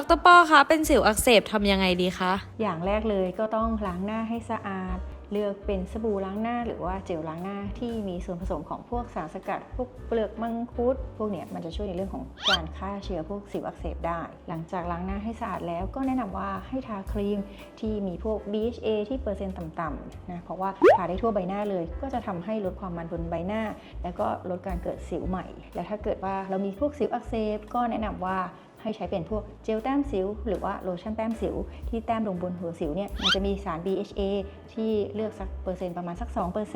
ดรปอคะเป็นสิวอักเสบทำยังไงดีคะ อย่างแรกเลยก็ต้องล้างหน้าให้สะอาด เลือกเป็นสบู่ล้างหน้า หรือว่าเจลล้างหน้าที่มีส่วนผสมของพวกสารสกัด พวกเปลือกมังคุด พวกเนี้ยมันจะช่วยในเรื่องของการฆ่าเชื้อพวกสิวอักเสบได้ หลังจากล้างหน้าให้สะอาดแล้วก็แนะนำว่าให้ทาครีมที่มีพวก BHA ที่เปอร์เซ็นต์ต่ำๆนะเพราะว่าทาได้ทั่วใบหน้าเลย ก็จะทำให้ลดความมันบนใบหน้า แล้วก็ลดการเกิดสิวใหม่ และถ้าเกิดว่าเรามีพวกสิวอักเสบก็แนะนำว่า ให้ใช้เป็นพวกเจลแต้มสิว หรือว่าโลชั่นแต้มสิว ที่แต้มลงบนหัวสิวเนี่ยมันจะมีสาร BHA ที่เลือกสักเปอร์เซ็นต์ประมาณสัก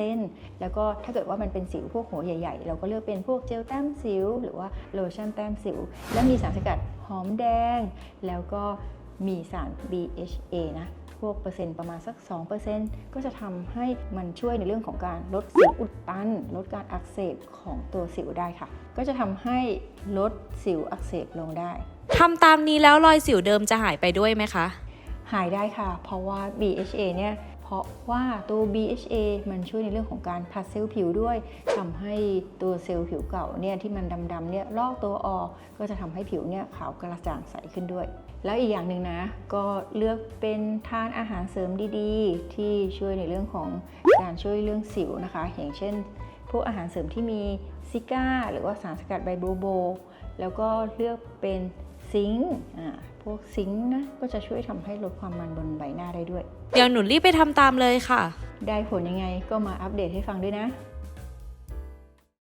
2%แล้วก็ถ้าเกิดว่ามันเป็นสิวพวกหัวใหญ่ๆ เราก็เลือกเป็นพวกเจลแต้มสิว หรือว่าโลชั่นแต้มสิว และมีสารสกัดหอมแดง แล้วก็มีสาร BHA นะ พวกเปอร์เซ็นต์ประมาณสัก 2%ก็จะทำให้มันช่วยในเรื่องของการลดสิวอุดตัน ลดการอักเสบของตัวสิวได้ค่ะ ก็จะทำให้ลดสิวอักเสบลงได้ทำตามนี้แล้วรอยสิวเดิมจะหายไปด้วยไหมคะ หายได้ค่ะ เพราะว่า BHA เนี่ยเพ ราะว่าตัว BHA มันช่วยในเรื่องของการผัดเซลล์ผิวด้วยทำให้ตัวเซลล์ผิวเก่าเนี่ยที่มันดำๆเนี่ยลอกตัวออกก็จะทำให้ผิวเนี่ยขาวกระจ่างใสขึ้นด้วย แล้วอีกอย่างหนึ่งนะ ก็เลือกเป็นทานอาหารเสริมดีๆ ที่ช่วยในเรื่องของการช่วยเรื่องสิวนะคะ อย่างเช่น พวกอาหารเสริมที่มีซิก้าหรือว่าสารสกัดไบโบโบ แล้วก็เลือกเป็น ซิงค์อ่าพวกซิงค์นะก็จะช่วยทำให้ลดความมันบนใบหน้าได้ด้วย เดี๋ยวหนูรีบไปทำตามเลยค่ะ ได้ผลยังไงก็มาอัปเดตให้ฟังด้วยนะ